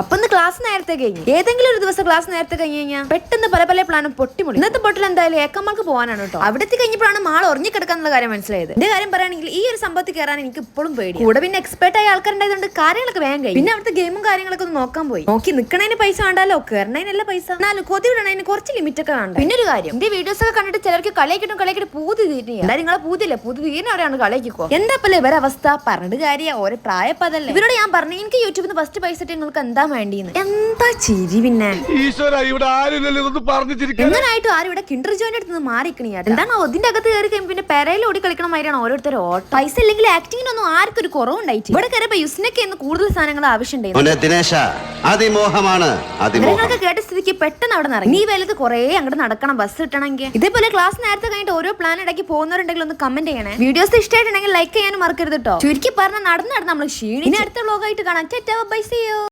അപ്പൊ ഇന്ന് ക്ലാസ് നേരത്തെ കഴിഞ്ഞു. ഏതെങ്കിലും ഒരു ദിവസം ക്ലാസ് നേരത്തെ കഴിഞ്ഞു കഴിഞ്ഞാൽ പെട്ടെന്ന് പല പല പ്ലാനും പൊട്ടിമുടി ഇന്നത്തെ പൊട്ടിൽ എന്തായാലും ഏക്കമ്മക്ക് പോകാനാണ് കേട്ടോ അവിടെ കഴിഞ്ഞപ്പോഴാണ് മാൾ ഉറങ്ങിക്കിടക്കാന്നുള്ള കാര്യം മനസ്സിലായത്. എന്റെ കാര്യം പറയുകയാണെങ്കിൽ ഈ ഒരു സംഭവത്തിൽ കയറാൻ എനിക്ക് ഇപ്പോഴും പേടി കൂടെ പിന്നെ എക്സ്പെർട്ട് ആയ ആൾക്കാരുണ്ടായതുകൊണ്ട് കാര്യങ്ങളൊക്കെ വേഗം കഴിഞ്ഞു. പിന്നെ അവിടുത്തെ ഗെയിമും കാര്യങ്ങളൊക്കെ ഒന്ന് നോക്കാൻ പോയി. നോക്കി നിൽക്കണതിന് പൈസ വേണ്ടല്ലോ. കയറണതിനല്ല പൈസ. എന്നാലും കൊതി വിടണതിന് കുറച്ച് ലിമിറ്റ് ഒക്കെ വേണ്ട. പിന്നെ ഒരു കാര്യം. എന്റെ വീഡിയോസ് ഒക്കെ കണ്ടിട്ട് ചിലർക്ക് കളിയാക്കിട്ടും കളിയാക്കിട്ട് പൂതി തീരുക എന്തായാലും നിങ്ങളെ പൂതിയില്ല? പൂതി തീരുന്നവരാണ് കളിയാക്കിക്കോ? എന്താ പോലെ അവസ്ഥ പറഞ്ഞിട്ട് കാര്യം. ഓരോ പ്രായപ്പതല്ലേ? ഇവരോട് ഞാൻ പറഞ്ഞു എനിക്ക് യൂട്യൂബിൽ നിന്ന് ഫസ്റ്റ് പൈസ നിങ്ങൾക്ക് എന്താ വേണ്ടിയെന്ന് എന്താ ചിരി പിന്നെ? എങ്ങനായിട്ടും ആരും ഇവിടെ കിണ്ടർ ജോയിന്റെ അടുത്ത് നിന്ന് മാറിക്കണി എന്താണ് അതിന്റെ അകത്ത് കയറി കഴിയുമ്പോൾ പിന്നെ പെരയിൽ ഓടി കളിക്കണ മാതിരിയാണ് ഓരോരുത്തർ ഓട്ടം. പൈസ ഇല്ലെങ്കിൽ ആക്ടിങ്ങിനൊന്നും ആർക്കും ഒരു കുറവുണ്ടായിട്ട് ഇവിടെ കയറിയപ്പോ യുസ്നക്ക് എന്ന് കൂടുതൽ സാധനങ്ങൾ ആവശ്യമുണ്ടായിരുന്നു. കേട്ട സ്ഥിതിക്ക് പെട്ടെന്ന് അവിടെ നിന്ന് നീ വലുത് കുറേ അങ്ങോട്ട് നടക്കണം ബസ് കിട്ടണമെങ്കിൽ. ഇതേപോലെ ക്ലാസ് നേരത്തെ കഴിഞ്ഞിട്ട് ഓരോ പ്ലാൻ ഇടയ്ക്ക് പോകുന്നവരുണ്ടെങ്കിൽ ഒന്ന് കമന്റ് ചെയ്യണേ. വീഡിയോസ് ഇഷ്ടമായിട്ടുണ്ടെങ്കിൽ ലൈക്ക് ചെയ്യാനും മറക്കരുത് കേട്ടോ ചുരുക്കി പറഞ്ഞ നടന്ന് നടന്ന് നമ്മൾ ക്ഷീണി ഇനി അടുത്ത വ്ലോഗായിട്ട് കാണാം. ബൈ ചെയ്യോ